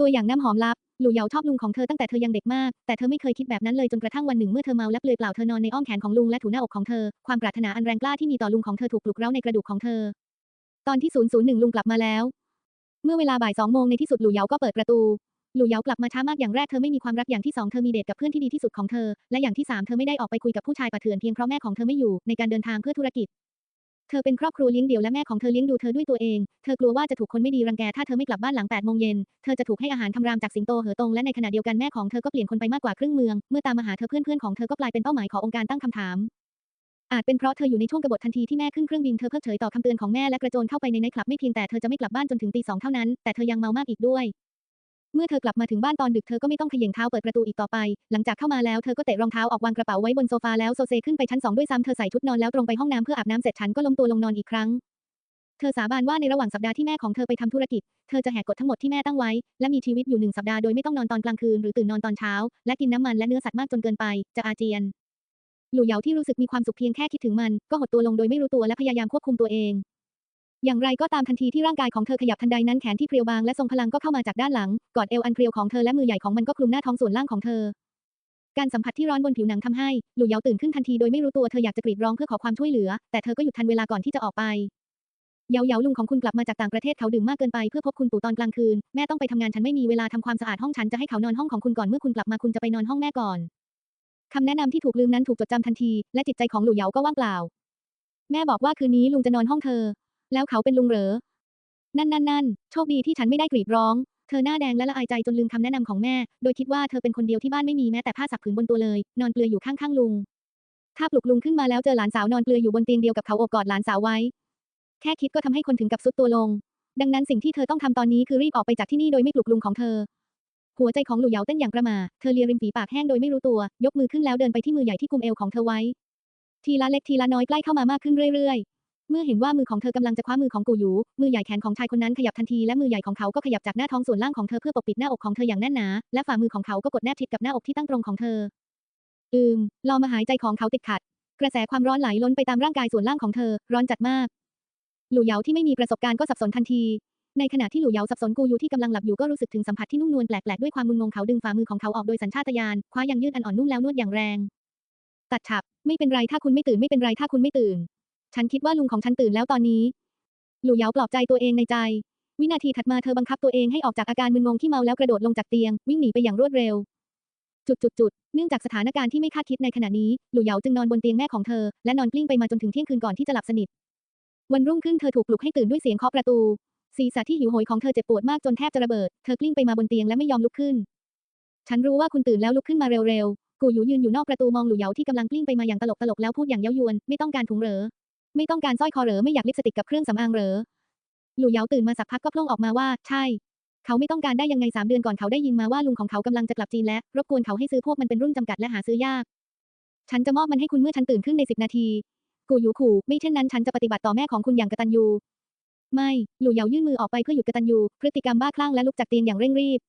ตัวอย่างน้ำหอมลับ หลู่เหยาชอบลุงของเธอตั้งแต่เธอยังเด็กมาก แต่เธอไม่เคยคิดแบบนั้นเลยจนกระทั่งวันหนึ่งเมื่อเธอเมาและเปลือยเปล่าเธอนอนในอ้อมแขนของลุงและถูหน้าอกของเธอ ความปรารถนาอันแรงกล้าที่มีต่อลุงของเธอถูกปลุกเร้าในกระดูกของเธอ ตอนที่ 001 ลุงกลับมาแล้ว เมื่อเวลาบ่ายสองโมงในที่สุดหลู่เหยาก็เปิดประตู หลู่เหยากลับมาช้ามากอย่างแรกเธอไม่มีความรักอย่างที่สองเธอมีเดทกับเพื่อนที่ดีที่สุดของเธอ และอย่างที่สามเธอไม่ได้ออกไปคุยกับผู้ชายป่าเถื่อนเพียงเพราะแม่ของเธอไม่อยู่ในการเดินทางเพื่อธุรกิจ เธอเป็นครอบครัวเลี้ยงเดี่ยวและแม่ของเธอเลี้ยงดูเธอด้วยตัวเอง เธอกลัวว่าจะถูกคนไม่ดีรังแกถ้าเธอไม่กลับบ้านหลัง8โมงเย็น เธอจะถูกให้อาหารคำรามจากสิงโตเหอตงและในขณะเดียวกันแม่ของเธอก็เปลี่ยนคนไปมากกว่าครึ่งเมือง เมื่อตามมาหาเธอเพื่อนๆของเธอก็กลายเป็นเป้าหมายขององค์การตั้งคำถาม อาจเป็นเพราะเธออยู่ในช่วงกบฏทันทีที่แม่ขึ้นเครื่องบินเธอเพิกเฉยต่อคำเตือนของแม่และกระโจนเข้าไปในไนท์คลับไม่เพียงแต่เธอจะไม่กลับบ้านจนถึงตีสองเท่านั้นแต่เธอยังเมามากอีกด้วย เมื่อเธอกลับมาถึงบ้านตอนดึกเธอก็ไม่ต้องเขย่งเท้าเปิดประตูอีกต่อไป หลังจากเข้ามาแล้วเธอก็เตะรองเท้าออกวางกระเป๋าไว้บนโซฟาแล้วโซเซขึ้นไปชั้นสองด้วยซ้ำเธอใส่ชุดนอนแล้วตรงไปห้องน้ำเพื่ออาบน้ำเสร็จฉันก็ล้มตัวลงนอนอีกครั้ง เธอสาบานว่าในระหว่างสัปดาห์ที่แม่ของเธอไปทำธุรกิจ เธอจะแหกกฎทั้งหมดที่แม่ตั้งไว้ และมีชีวิตอยู่หนึ่งสัปดาห์โดยไม่ต้องนอนตอนกลางคืนหรือตื่นนอนตอนเช้า และกินน้ำมันและเนื้อสัตว์มากจนเกินไป จะอาเจียน หลู่เหยาที่รู้สึกมีความสุขเพียงแค่คิดถึงมัน ก็หดตัวลงโดยไม่รู้ตัวและพยายามควบคุมตัวเอง อย่างไรก็ตามทันทีที่ร่างกายของเธอขยับทันใดนั้นแขนที่เพรียวบางและทรงพลังก็เข้ามาจากด้านหลัง กอดเอวอันเพรียวของเธอและมือใหญ่ของมันก็คลุมหน้าท้องส่วนล่างของเธอ การสัมผัสที่ร้อนบนผิวหนังทำให้หลู่เยาตื่นขึ้นทันทีโดยไม่รู้ตัวเธออยากจะกรีดร้องเพื่อขอความช่วยเหลือ แต่เธอก็หยุดทันเวลาก่อนที่จะออกไปเยาเยาลุงของคุณกลับมาจากต่างประเทศเขาดื่มมากเกินไปเพื่อพบคุณปู่ตอนกลางคืน แม่ต้องไปทำงานฉันไม่มีเวลาทำความสะอาดห้องฉันจะให้เขานอนห้องของคุณก่อนเมื่อคุณกลับมาคุณจะไปนอนห้องแม่ก่อนคำแนะนำที่ถูกลืมนั้นถูกจดจำทันที และจิตใจของหลู่เยาก็ว่างเปล่า แม่บอกว่าคืนนี้ลุงจะนอนห้องเธอ แล้วเขาเป็นลุงเหรอ นั่นนั่นนั่นโชคดีที่ฉันไม่ได้กรีดร้อง เธอหน้าแดงและละอายใจจนลืมคำแนะนำของแม่ โดยคิดว่าเธอเป็นคนเดียวที่บ้านไม่มีแม้แต่ผ้าสักผืนบนตัวเลย นอนเปลือยอยู่ข้างๆลุง ถ้าปลุกลุงขึ้นมาแล้วเจอหลานสาวนอนเปลือยอยู่บนเตียงเดียวกับเขาโอบกอดหลานสาวไว้ แค่คิดก็ทำให้คนถึงกับซุดตัวลง ดังนั้นสิ่งที่เธอต้องทำตอนนี้คือรีบออกไปจากที่นี่โดยไม่ปลุกลุงของเธอหัวใจของหลู่เหยาเต้นอย่างประมา เธอเลียริมฝีปากแห้งโดยไม่รู้ตัว ยกมือขึ้นแล้วเดินไปที่มือใหญ่ที่กุมเอวของเธอไว้ ทีละเล็กทีละน้อยใกล้เข้ามามากขึ้นเรื่อยๆ เมื่อเห็นว่ามือของเธอกำลังจะคว้ามือของกูหยูมือใหญ่แขนของชายคนนั้นขยับทันทีและมือใหญ่ของเขาก็ขยับจากหน้าท้องส่วนล่างของเธอเพื่อปกปิดหน้าอกของเธออย่างแน่นหนา และฝ่ามือของเขาก็กดแนบชิดกับหน้าอกที่ตั้งตรงของเธอ อืมลอมาหายใจของเขาติดขัด กระแสความร้อนไหลล้นไปตามร่างกายส่วนล่างของเธอ ร้อนจัดมาก หลู่เหยาที่ไม่มีประสบการณ์ก็สับสนทันที ในขณะที่หลู่เหยาสับสนกูยูที่กำลังหลับอยู่ก็รู้สึกถึงสัมผัสที่นุ่มนวลแปลกๆด้วยความมึนงงเขาดึงฝ่ามือของเขาออกโดยสัญชาตญาณคว้ายังยืดอันอ่อนนุ่มแล้วนวดอย่างแรง ตัดฉับไม่เป็นไรถ้าคุณไม่ตื่นไม่เป็นไรถ้าคุณไม่ตื่น ฉันคิดว่าลุงของฉันตื่นแล้วตอนนี้ หลู่เหยาปลอบใจตัวเองในใจ วินาทีถัดมาเธอบังคับตัวเองให้ออกจากอาการมึนงงที่เมาแล้วกระโดดลงจากเตียง วิ่งหนีไปอย่างรวดเร็ว จุดจุดจุดเนื่องจากสถานการณ์ที่ไม่คาดคิดในขณะนี้ หลู่เหยาจึงนอนบนเตียงแม่ของเธอ และนอนกลิ้งไปมาจนถึงเที่ยงคืนก่อนที่จะหลับสนิท วันรุ่งขึ้นเธอถูกปลุกให้ตื่นด้วยเสียงเคาะประตู ศีรษะที่หิวโหยของเธอเจ็บปวดมากจนแทบจะระเบิด เธอกลิ้งไปมาบนเตียงและไม่ยอมลุกขึ้น ฉันรู้ว่าคุณตื่นแล้วลุกขึ้นมาเร็วๆ กูหยูยืนอยู่นอกประตูมองหลู่เหยาที่กำลังกลิ้งไปมาอย่างตลกตลกๆแล้วพูดอย่างเย้ายวน ไม่ต้องการถุงเหรอ ไม่ต้องการสร้อยคอเหรอไม่อยากลิปสติกกับเครื่องสำอางเหรอ หลู่เหยาตื่นมาสักพักก็โพล่งออกมาว่า ใช่ เขาไม่ต้องการได้ยังไงสามเดือนก่อนเขาได้ยินมาว่าลุงของเขากำลังจะกลับจีนและรบกวนเขาให้ซื้อพวกมันเป็นรุ่นจำกัดและหาซื้อยาก ฉันจะมอบมันให้คุณเมื่อฉันตื่นขึ้นในสิบนาที กูหยูขู่ ไม่เช่นนั้นฉันจะปฏิบัติต่อแม่ของคุณอย่างกตัญญู ไม่ หลู่เหยายื่นมือออกไปเพื่อหยุดกตัญญู พฤติกรรมบ้าคลั่งและลุกจากเตียงอย่างเร่งรีบ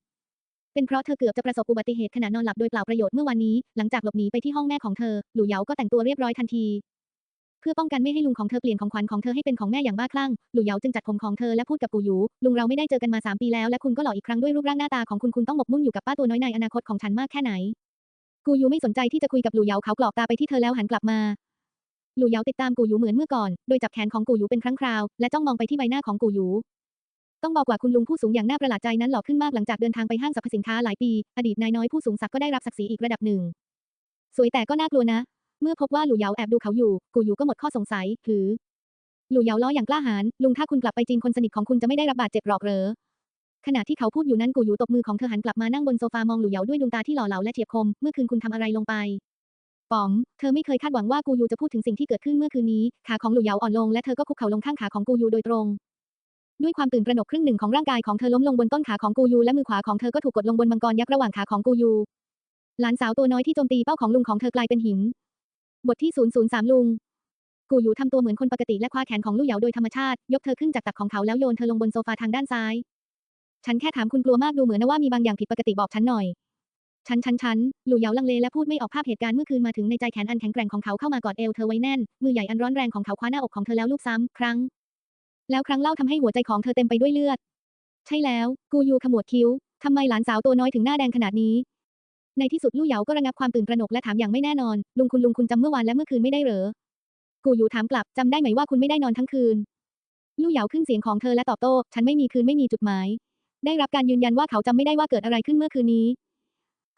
เป็นเพราะเธอเกือบจะประสบอุบัติเหตุขณะนอนหลับโดยเปล่าประโยชน์เมื่อวานนี้ หลังจากหลบหนีไปที่ห้องแม่ของเธอ หลู่เหยาก็แต่งตัวเรียบร้อยทันที เพื่อป้องกันไม่ให้ลุงของเธอเปลี่ยนของขวัญของเธอให้เป็นของแม่อย่างบ้าคลั่ง หลู่เหยาจึงจัดผมของเธอและพูดกับกูหยู ลุงเราไม่ได้เจอกันมาสามปีแล้วและคุณก็หล่ออีกครั้งด้วยรูปร่างหน้าตาของคุณคุณต้องหมกมุ่นอยู่กับป้าตัวน้อยในอนาคตของฉันมากแค่ไหน กูหยูไม่สนใจที่จะคุยกับหลู่เหยาเขากรอกตาไปที่เธอแล้วหันกลับมา หลู่เหยาติดตามกูหยูเหมือนเมื่อก่อน โดยจับแขนของกูหยูเป็นครั้งคราวและจ้องมองไปที่ใบหน้าของกูหยูต้องบอกว่าคุณลุงผู้สูงอย่างน่าประหลาดใจนั้นหล่อขึ้นมากหลังจากเดินทางไปห้างสรรพสินค้าหลายปี อดีตนายน้อยผู้สูงศักดิ์ก็ได้รับศักดิ์ศรีอีกระดับหนึ่ง สวยแต่ก็น่ากลัวนะ เมื่อพบว่าหลู่เหยาแอบดูเขาอยู่ กูหยูก็หมดข้อสงสัยหือ หลู่เหยาล้ออย่างกล้าหาญ ลุงถ้าคุณกลับไปจีนคนสนิทของคุณจะไม่ได้รับบาดเจ็บหรอกเหรอ ขณะที่เขาพูดอยู่นั้นกูหยูตบมือของเธอหันกลับมานั่งบนโซฟามองหลู่เหยาด้วยดวงตาที่หล่อเหลาและเฉียบคม เมื่อคืนคุณทำอะไรลงไปป๋อมเธอไม่เคยคาดหวังว่ากูยูจะพูดถึงสิ่งที่เกิดขึ้นเมื่อคืนนี้ ขาของหลู่เหยาอ่อนลงและเธอก็คุกเข่าลงข้างขาของกูยูโดยตรง ด้วยความตื่นตระหนกครึ่งหนึ่งของร่างกายของเธอล้มลงบนต้นขาของกูยูและมือขวาของเธอก็ถูกกดลงบนมังกรยักษ์ระหว่างขาของกูยู หลานสาวตัวน้อยที่โจมตีเป้าของลุงของเธอกลายเป็นหิน บทที่ 003 ลุง กูอยู่ทำตัวเหมือนคนปกติและคว้าแขนของลู่เหยาโดยธรรมชาติ ยกเธอขึ้นจากตักของเขาแล้วโยนเธอลงบนโซฟาทางด้านซ้าย ฉันแค่ถามคุณกลัวมากดูเหมือนนะว่ามีบางอย่างผิดปกติบอกฉันหน่อย ฉันฉันฉันลู่เหยาลังเลและพูดไม่ออกภาพเหตุการณ์เมื่อคืนมาถึงในใจแขนอันแข็งแกร่งของเขาเข้ามากอดเอวเธอไว้แน่น มือใหญ่อันร้อนแรงของเขาคว้าหน้าอกของเธอแล้วลูบซ้ำครั้ง แล้วครั้งเล่าทำให้หัวใจของเธอเต็มไปด้วยเลือด ใช่แล้ว กูอยู่ขมวดคิ้วทำไมหลานสาวตัวน้อยถึงหน้าแดงขนาดนี้ ในที่สุดลู่เหยาก็ระงับความตื่นตระหนกและถามอย่างไม่แน่นอน ลุงคุณลุงคุณจำเมื่อวานและเมื่อคืนไม่ได้เหรอ กูอยู่ถามกลับจำได้ไหมว่าคุณไม่ได้นอนทั้งคืน ลู่เหยาขึ้นเสียงของเธอและตอบโต้ ฉันไม่มีคืนไม่มีจุดหมาย ได้รับการยืนยันว่าเขาจำไม่ได้ว่าเกิดอะไรขึ้นเมื่อคืนนี้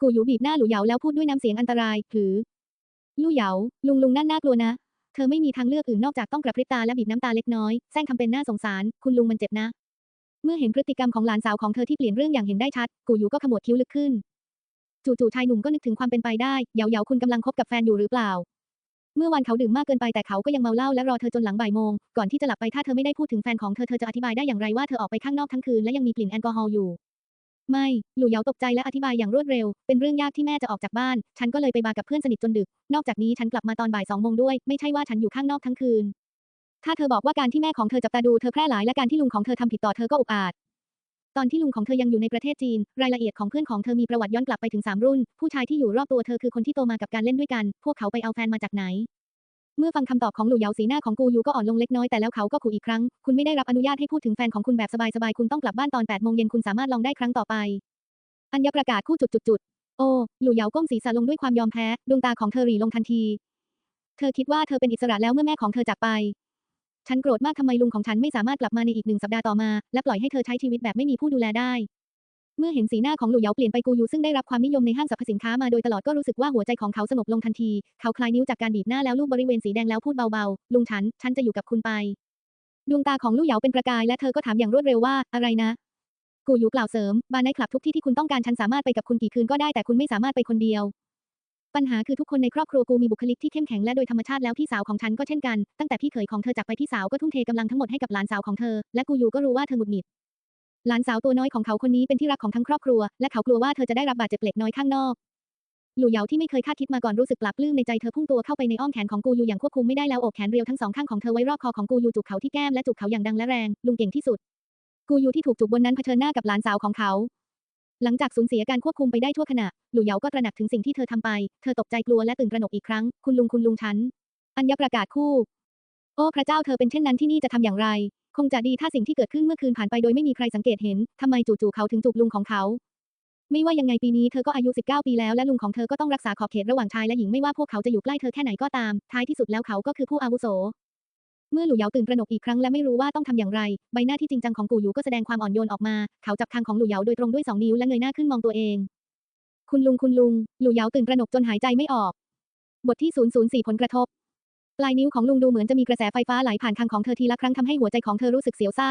กูอยู่บีบหน้าหลู่เหยาแล้วพูดด้วยน้ำเสียงอันตรายหรือ ลู่เหยา ลุงลุงนั่นน่ากลัวนะ เธอไม่มีทางเลือกอื่นนอกจากต้องกระพริบตาและบีบน้ำตาเล็กน้อย แซงทำเป็นน่าสงสาร คุณลุงมันเจ็บนะ เมื่อเห็นพฤติกรรมของหลานสาวของเธอที่เปลี่ยนเรื่องอย่างเห็นได้ชัด กูอยู่ก็ขมวดคิ้วลึกขึ้น จู่ๆชายหนุ่มก็นึกถึงความเป็นไปได้เหยาเหยาคุณกำลังคบกับแฟนอยู่หรือเปล่า เมื่อวานเขาดื่มมากเกินไปแต่เขาก็ยังเมาเหล้าและรอเธอจนหลังบ่ายโมง ก่อนที่จะหลับไปถ้าเธอไม่ได้พูดถึงแฟนของเธอเธอจะอธิบายได้อย่างไรว่าเธอออกไปข้างนอกทั้งคืนและยังมีกลิ่นแอลกอฮอล์อยู่ ไม่หลู่เหยาตกใจและอธิบายอย่างรวดเร็ว เป็นเรื่องยากที่แม่จะออกจากบ้าน ฉันก็เลยไปบาร์กับเพื่อนสนิทจนดึก นอกจากนี้ฉันกลับมาตอนบ่ายสองโมงด้วย ไม่ใช่ว่าฉันอยู่ข้างนอกทั้งคืนถ้าเธอบอกว่าการที่แม่ของเธอจับตาดูเธอแพร่หลายและการที่ลุงของเธอทำผิดต่อเธอก็อุกอาจ ตอนที่ลุงของเธอยังอยู่ในประเทศจีน รายละเอียดของเพื่อนของเธอมีประวัติย้อนกลับไปถึง 3 รุ่น ผู้ชายที่อยู่รอบตัวเธอคือคนที่โตมากับการเล่นด้วยกัน พวกเขาไปเอาแฟนมาจากไหน เมื่อฟังคำตอบของหลู่เหยาสีหน้าของกูยูก็อ่อนลงเล็กน้อยแต่แล้วเขาก็ขู่อีกครั้ง คุณไม่ได้รับอนุญาตให้พูดถึงแฟนของคุณแบบสบายๆ คุณต้องกลับบ้านตอน8โมงเย็นคุณสามารถลองได้ครั้งต่อไป อัญญประกาศคู่จุดๆโอ้หลู่เหยาก้มศีรษะลงด้วยความยอมแพ้ ดวงตาของเธอหรี่ลงทันที เธอคิดว่าเธอเป็นอิสระแล้วเมื่อแม่ของเธอจากไป ฉันโกรธมากทำไมลุงของฉันไม่สามารถกลับมาในอีกหนึ่งสัปดาห์ต่อมา และปล่อยให้เธอใช้ชีวิตแบบไม่มีผู้ดูแลได้ เมื่อเห็นสีหน้าของหลู่เหยาเปลี่ยนไปกูยูซึ่งได้รับความนิยมในห้างสรรพสินค้ามาโดยตลอดก็รู้สึกว่าหัวใจของเขาสงบลงทันที เขาคลายนิ้วจากการบีบหน้าแล้วลูบบริเวณสีแดงแล้วพูดเบาๆ ลุงฉัน ฉันจะอยู่กับคุณไป ดวงตาของลู่เหยาเป็นประกายและเธอก็ถามอย่างรวดเร็วว่าอะไรนะ กูยู่กล่าวเสริม บาร์ไนคลับทุกที่ที่คุณต้องการฉันสามารถไปกับคุณกี่คืนก็ได้แต่คุณไม่สามารถไปคนเดียว ปัญหาคือทุกคนในครอบครัวกูมีบุคลิกที่เข้มแข็งและโดยธรรมชาติแล้วพี่สาวของฉันก็เช่นกัน ตั้งแต่พี่เขยของเธอจากไปพี่สาวก็ทุ่มเทกำลังทั้งหมดให้กับหลานสาวของเธอ และกูอยู่ก็รู้ว่าเธอหงุดหงิดหลานสาวตัวน้อยของเขาคนนี้เป็นที่รักของทั้งครอบครัว และเขากลัวว่าเธอจะได้รับบาดเจ็บเล็กน้อยข้างนอกหลู่เหยาที่ไม่เคยคาดคิดมาก่อนรู้สึกปลาบปลื้มในใจเธอพุ่งตัวเข้าไปในอ้อมแขนของกูยูอย่างควบคุมไม่ได้แล้วโอบแขนเรียวทั้งสองข้างของเธอไว้รอบคอของกูยูจูบเขาที่แก้มและจูบเขาอย่างดังและแรงลุงเก่งที่สุด กูยูที่ถูกจูบบนนั้นเผชิญหน้ากับหลานสาวของเขา หลังจากสูญเสียการควบคุมไปได้ชั่วขณะ หลู่เหยาก็ตระหนักถึงสิ่งที่เธอทำไป เธอตกใจกลัวและตื่นตระหนกอีกครั้ง คุณลุงคุณลุงฉัน อัญญประกาศคู่ โอ้พระเจ้าเธอเป็นเช่นนั้นที่นี่จะทำอย่างไร คงจะดีถ้าสิ่งที่เกิดขึ้นเมื่อคืนผ่านไปโดยไม่มีใครสังเกตเห็น ทำไมจู่ๆเขาถึงจูบลุงของเขา ไม่ว่ายังไงปีนี้เธอก็อายุ 19 ปีแล้วและลุงของเธอก็ต้องรักษาขอบเขตระหว่างชายและหญิงไม่ว่าพวกเขาจะอยู่ใกล้เธอแค่ไหนก็ตาม ท้ายที่สุดแล้วเขาก็คือผู้อาวุโส เมื่อหลู่เหยาตื่นตระหนกอีกครั้งและไม่รู้ว่าต้องทำอย่างไร ใบหน้าที่จริงจังของกูหยูก็แสดงความอ่อนโยนออกมา เขาจับคางของหลู่เหยาโดยตรงด้วยสองนิ้วและเงยหน้าขึ้นมองตัวเอง คุณลุงคุณลุง หลู่เหยาตื่นตระหนกจนหายใจไม่ออก บทที่ 004 ผลกระทบ ปลายนิ้วของลุงดูเหมือนจะมีกระแสไฟฟ้าไหลผ่านคางของเธอทีละครั้งทำให้หัวใจของเธอรู้สึกเสียวซ่า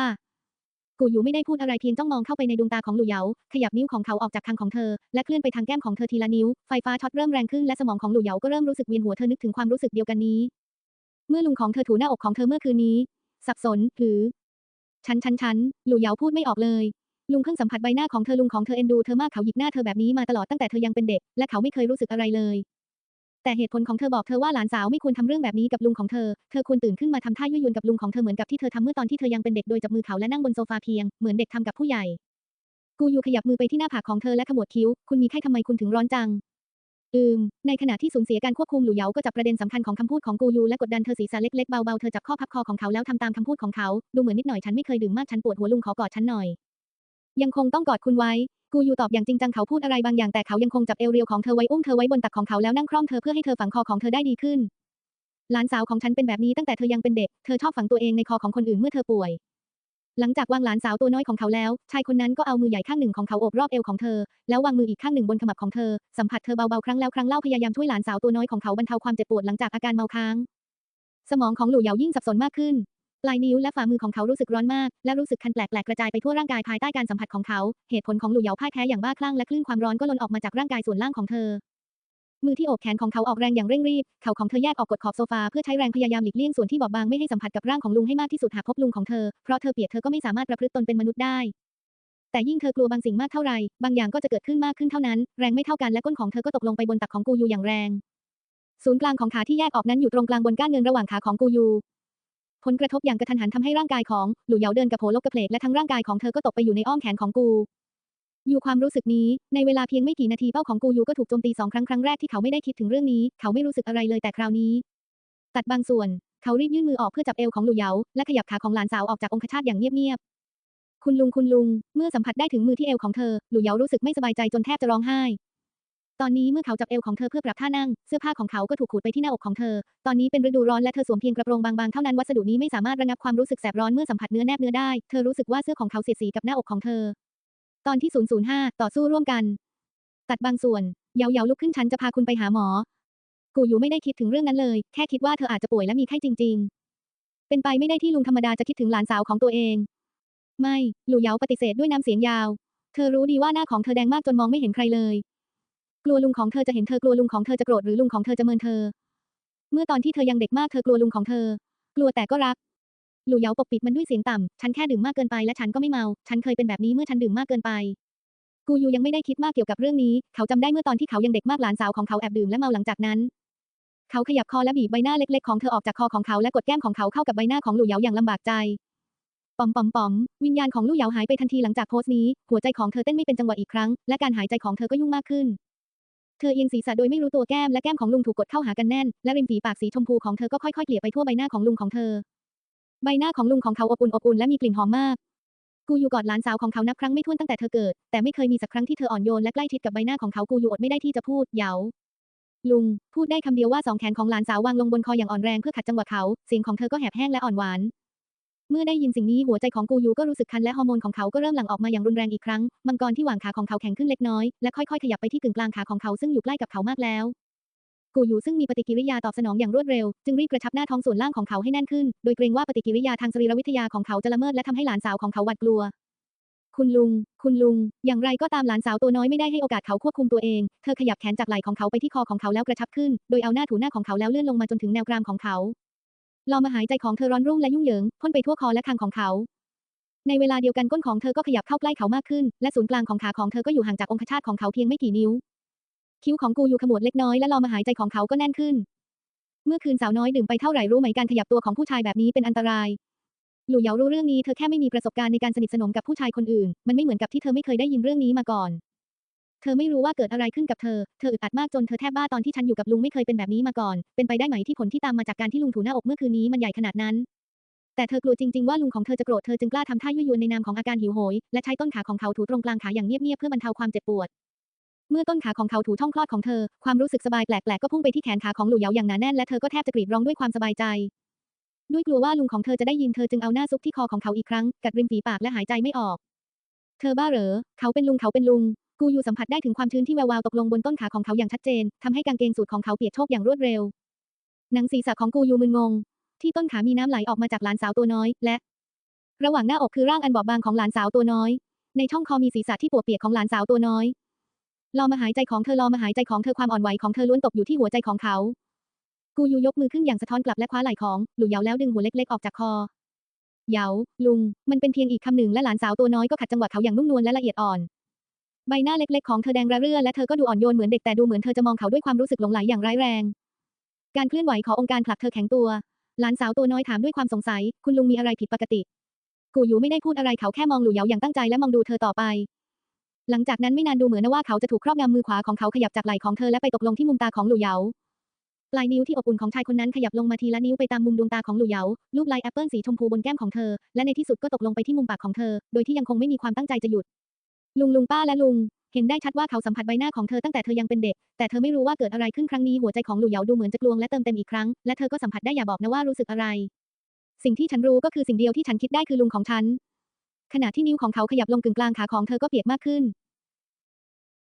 กูหยูไม่ได้พูดอะไรเพียงจ้องมองเข้าไปในดวงตาของหลู่เหยา ขยับนิ้วของเขาออกจากคางของเธอ และเคลื่อนไปทางแก้มของเธอทีละนิ้ว ไฟฟ้าช็อตเริ่มแรงขึ้นและสมองของหลู่เหยาก็เริ่มรู้สึกเวียนหัวเธอนึกถึงความรู้สึกเดียวกันนี้ เมื่อลุงของเธอถูหน้าอกของเธอเมื่อคืนนี้ สับสนหรือ ฉันฉันฉันหลู่เหยาพูดไม่ออกเลย ลุงเพิ่งสัมผัสใบหน้าของเธอลุงของเธอเอ็นดูเธอมากเขาหยิกหน้าเธอแบบนี้มาตลอดตั้งแต่เธอยังเป็นเด็ก และเขาไม่เคยรู้สึกอะไรเลย แต่เหตุผลของเธอบอกเธอว่าหลานสาวไม่ควรทำเรื่องแบบนี้กับลุงของเธอ เธอควรตื่นขึ้นมาทำท่ายั่วยวนกับลุงของเธอเหมือนกับที่เธอทำเมื่อตอนที่เธอยังเป็นเด็กโดยจับมือเขาและนั่งบนโซฟาเพียงเหมือนเด็กทำกับผู้ใหญ่ กูยูขยับมือไปที่หน้าผากของเธอและขมวดคิ้ว คุณมีไข้ทำไมคุณถึงร้อนจัง อืม ในขณะที่สูญเสียการควบคุมหลู่เหยาก็จับประเด็นสำคัญของคำพูดของกูยูและกดดันเธอศีรษะเล็กๆเบาๆเธอจับข้อพับคอของเขาแล้วทำตามคำพูดของเขาดูเหมือนนิดหน่อยฉันไม่เคยดื่มมากฉันปวดหัวลุงขอกอดฉันหน่อย ยังคงต้องกอดคุณไว้ กูยูตอบอย่างจริงจังเขาพูดอะไรบางอย่างแต่เขายังคงจับเอวเรียวของเธอไว้อุ้มเธอไว้บนตักของเขาแล้วนั่งคล่อมเธอเพื่อให้เธอฝังคอของเธอได้ดีขึ้นหลานสาวของฉันเป็นแบบนี้ตั้งแต่เธอยังเป็นเด็ก เธอชอบฝังตัวเองในคอของคนอื่นเมื่อเธอป่วย หลังจากวางหลานสาวตัวน้อยของเขาแล้ว ชายคนนั้นก็เอามือใหญ่ข้างหนึ่งของเขาโอบรอบเอวของเธอ แล้ววางมืออีกข้างหนึ่งบนขมับของเธอ สัมผัสเธอเบาๆครั้งแล้วครั้งเล่าพยายามช่วยหลานสาวตัวน้อยของเขาบรรเทาความเจ็บปวดหลังจากอาการเมาค้าง สมองของหลู่เหยายิ่งสับสนมากขึ้น ปลายนิ้วและฝ่ามือของเขารู้สึกร้อนมาก และรู้สึกคันแปลกๆกระจายไปทั่วร่างกายภายใต้การสัมผัสของเขา เหตุผลของหลู่เหยาพ่ายแพ้อย่างบ้าคลั่งและคลื่นความร้อนก็ล้นออกมาจากร่างกายส่วนล่างของเธอ มือที่โอบแขนของเขาออกแรงอย่างเร่งรีบ เข่าของเธอแยกออกกดขอบโซฟาเพื่อใช้แรงพยายามหลีกเลี่ยงส่วนที่บอบบางไม่ให้สัมผัสกับร่างของลุงให้มากที่สุดหากพบลุงของเธอ เพราะเธอเปียกเธอก็ไม่สามารถประพฤติตนเป็นมนุษย์ได้ แต่ยิ่งเธอกลัวบางสิ่งมากเท่าไหร่บางอย่างก็จะเกิดขึ้นมากขึ้นเท่านั้น แรงไม่เท่ากันและก้นของเธอก็ตกลงไปบนตักของกูยูอย่างแรง ศูนย์กลางของขาที่แยกออกนั้นอยู่ตรงกลางบนก้านเนินระหว่างขาของกูยูผลกระทบอย่างกระทันหันทำให้ร่างกายของหลู่เหยาเดินกระโผลกกระเพลกและทั้งร่างกายของเธอก็ตกไปอยู่ในอ้อมแขนของกู อยู่ความรู้สึกนี้ ในเวลาเพียงไม่กี่นาทีเป้าของกูยูก็ถูกโจมตีสองครั้งครั้งแรกที่เขาไม่ได้คิดถึงเรื่องนี้ เขาไม่รู้สึกอะไรเลยแต่คราวนี้ ตัดบางส่วน เขารีบยื่นมือออกเพื่อจับเอวของหลู่เหยาและขยับขาของหลานสาวออกจากองคชาตอย่างเงียบๆคุณลุงคุณลุง เมื่อสัมผัสได้ถึงมือที่เอวของเธอหลู่เหยารู้สึกไม่สบายใจจนแทบจะร้องไห้ ตอนนี้เมื่อเขาจับเอวของเธอเพื่อปรับท่านั่ง เสื้อผ้าของเขาก็ถูกขูดไปที่หน้าอกของเธอ ตอนนี้เป็นฤดูร้อนและเธอสวมเพียงกระโปรงบางๆเท่านั้นวัสดุนี้ไม่สามารถระงับความรู้สึกแสบร้อนเมื่อสัมผัสเนื้อแนบเนื้อได้ เธอรู้สึกว่าเสื้อของเขาเสียดสีกับหน้าอกของเธอ ตอนที่ 005 ต่อสู้ร่วมกัน ตัดบางส่วนเหยาเหยาลุกขึ้นฉันจะพาคุณไปหาหมอ กูอยู่ไม่ได้คิดถึงเรื่องนั้นเลย แค่คิดว่าเธออาจจะป่วยและมีไข้จริง ๆ เป็นไปไม่ได้ที่ลุงธรรมดาจะคิดถึงหลานสาวของตัวเอง ไม่หลู่เหยาปฏิเสธด้วยน้ำเสียงยาว เธอรู้ดีว่าหน้าของเธอแดงมากจนมองไม่เห็นใครเลย กลัวลุงของเธอจะเห็นเธอกลัวลุงของเธอจะโกรธหรือลุงของเธอจะเมินเธอ เมื่อตอนที่เธอยังเด็กมากเธอกลัวลุงของเธอ กลัวแต่ก็รัก หลู่เหยาปกปิดมันด้วยเสียงต่ำ ฉันแค่ดื่มมากเกินไปและฉันก็ไม่เมา ฉันเคยเป็นแบบนี้เมื่อฉันดื่มมากเกินไป กูยูยังไม่ได้คิดมากเกี่ยวกับเรื่องนี้ เขาจำได้เมื่อตอนที่เขายังเด็กมากหลานสาวของเขาแอบดื่มและเมาหลังจากนั้น เขาขยับคอและบีบใบหน้าเล็กๆของเธอออกจากคอของเขาและกดแก้มของเขาเข้ากับใบหน้าของหลู่เหยาอย่างลำบากใจปอมปอมปอมวิญญาณของลู่เหยาหายไปทันทีหลังจากโพสต์นี้ หัวใจของเธอเต้นไม่เป็นจังหวะอีกครั้ง และการหายใจของเธอก็ยุ่งมากขึ้น เธอเอียงศีรษะโดยไม่รู้ตัวแก้มและแก้มของลุงถูกกดเข้าหากันแน่น และริมฝีปากสีชมพูของเธอก็ค่อยๆเกลี่ยไปทั่วใบหน้าของลุงของเธอ ใบหน้าของลุงของเขาอบอุ่นอบอุ่นและมีกลิ่นหอมมาก กูอยู่กอดหลานสาวของเขานับครั้งไม่ถ้วนตั้งแต่เธอเกิด แต่ไม่เคยมีสักครั้งที่เธออ่อนโยนและใกล้ชิดกับใบหน้าของเขากูอยู่อดไม่ได้ที่จะพูด เหยาลุง พูดได้คำเดียวว่าสองแขนของหลานสาววางลงบนคออย่างอ่อนแรงเพื่อขัดจังหวะเขาเสียงของเธอก็แหบแห้งและอ่อนหวาน เมื่อได้ยินสิ่งนี้หัวใจของกูยูก็รู้สึกคันและฮอร์โมนของเขาก็เริ่มหลั่งออกมาอย่างรุนแรงอีกครั้ง มังกรที่หว่างขาของเขาแข็งขึ้นเล็กน้อยและค่อยๆขยับไปที่กึ่งกลางขาของเขาซึ่งอยู่ใกล้กับเขามากแล้ว กูยูซึ่งมีปฏิกิริยาตอบสนองอย่างรวดเร็ว จึงรีบกระชับหน้าท้องส่วนล่างของเขาให้แน่นขึ้น โดยเกรงว่าปฏิกิริยาทางสรีรวิทยาของเขาจะละเมิดและทำให้หลานสาวของเขาหวาดกลัว คุณลุง คุณลุง อย่างไรก็ตามหลานสาวตัวน้อยไม่ได้ให้โอกาสเขาควบคุมตัวเอง เธอขยับแขนจากไหล่ของเขาไปที่คอของเขาแล้วกระชับขึ้น โดยเอาหน้าถูหน้าของเขาแล้วเลื่อนลงมาจนถึงแนวกรามของเขาลอมาหายใจของเธอร้อนรุ่มและยุ่งเหยิงพ่นไปทั่วคอและคางของเขาในเวลาเดียวกันก้นของเธอก็ขยับเข้าใกล้เขามากขึ้น และศูนย์กลางของขาของเธอก็อยู่ห่างจากองคชาตของเขาเพียงไม่กี่นิ้ว คิ้วของกูอยู่ขมวดเล็กน้อยและลอมหายใจของเขาก็แน่นขึ้น เมื่อคืนสาวน้อยดื่มไปเท่าไหร่รู้ไหมการขยับตัวของผู้ชายแบบนี้เป็นอันตราย หลู่เหยารู้เรื่องนี้เธอแค่ไม่มีประสบการณ์ในการสนิทสนมกับผู้ชายคนอื่น มันไม่เหมือนกับที่เธอไม่เคยได้ยินเรื่องนี้มาก่อน เธอไม่รู้ว่าเกิดอะไรขึ้นกับเธอ เธออึดอัดมากจนเธอแทบบ้าตอนที่ฉันอยู่กับลุงไม่เคยเป็นแบบนี้มาก่อน เป็นไปได้ไหมที่ผลที่ตามมาจากการที่ลุงถูหน้าอกเมื่อคืนนี้มันใหญ่ขนาดนั้นแต่เธอกลัวจริงๆว่าลุงของเธอจะโกรธเธอจึงกล้าทำท่ายั่วยวนในนามของอาการหิวโหย และใช้ต้นขาของเขาถูตรงกลางขาอย่างเงียบๆเพื่อบรรเทาความเจ็บปวด เมื่อต้นขาของเขาถูช่องคลอดของเธอ ความรู้สึกสบายแปลกๆก็พุ่งไปที่แขนขาของหลู่เหยาอย่างหนาแน่นและเธอก็แทบจะกรีดร้องด้วยความสบายใจ ด้วยกลัวว่าลุงของเธอจะได้ยินเธอจึงเอาหน้าซุกที่คอของเขาอีกครั้ง กัดริมฝีปากและหายใจไม่ออก เธอบ้าเหรอ เขาเป็นลุงเขาเป็นลุง กูอยู่สัมผัสได้ถึงความชื้นที่แวววาวตกลงบนต้นขาของเขาอย่างชัดเจนทำให้กางเกงสูทของเขาเปียกโชกอย่างรวดเร็ว หนังศีรษะของกูอยู่มึนงง ที่ต้นขามีน้ำไหลออกมาจากหลานสาวตัวน้อย และ ระหว่างหน้าอกคือร่างอันบอบบางของหลานสาวตัวน้อย ในช่องคอมีศีรษะที่ปวดเปียกของหลานสาวตัวน้อย รอมาหายใจของเธอรอมาหายใจของเธอความอ่อนไหวของเธอล้วนตกอยู่ที่หัวใจของเขา กูยูยกมือขึ้นอย่างสะท้อนกลับและคว้าไหล่ของหลู่เหยาแล้วดึงหัวเล็กๆออกจากคอเหยาลุง มันเป็นเพียงอีกคำหนึ่งและหลานสาวตัวน้อยก็ขัดจังหวะเขาอย่างนุ่มนวลและละเอียดอ่อน ใบหน้าเล็กๆของเธอแดงระเรื่อและเธอก็ดูอ่อนโยนเหมือนเด็กแต่ดูเหมือนเธอจะมองเขาด้วยความรู้สึกหลงไหลอย่างร้ายแรง การเคลื่อนไหวขององค์การผลักเธอแข็งตัว หลานสาวตัวน้อยถามด้วยความสงสัย คุณลุงมีอะไรผิดปกติ กูยูไม่ได้พูดอะไรเขาแค่มองหลู่เหยาอย่างตั้งใจและมองดูเธอต่อไป หลังจากนั้นไม่นานดูเหมือนว่าเขาจะถูกครอบงำมือขวาของเขาขยับจากไหล่ของเธอและไปตกลงที่มุมตาของหลู่เหยาปลายนิ้วที่อบอุ่นของชายคนนั้นขยับลงมาทีละนิ้วไปตามมุมดวงตาของหลู่เหยารูปลายแอปเปิลสีชมพูบนแก้มของเธอ และในที่สุดก็ตกลงไปที่มุมปากของเธอ โดยที่ยังคงไม่มีความตั้งใจจะหยุด ลุงลุงป้าและลุง เห็นได้ชัดว่าเขาสัมผัสใบหน้าของเธอตั้งแต่เธอยังเป็นเด็ก แต่เธอไม่รู้ว่าเกิดอะไรขึ้นครั้งนี้หัวใจของหลู่เหยาดูเหมือนจะกลวงและเติมเต็มอีกครั้ง และเธอก็สัมผัสได้อย่าบอกนะว่ารู้สึกอะไร สิ่งที่ฉันรู้ก็คือสิ่งเดียวที่ฉันคิดได้คือลุงของฉัน ขณะที่นิ้วของเขาขยับลงกึ่งกลางขาของเธอก็เปียกมากขึ้น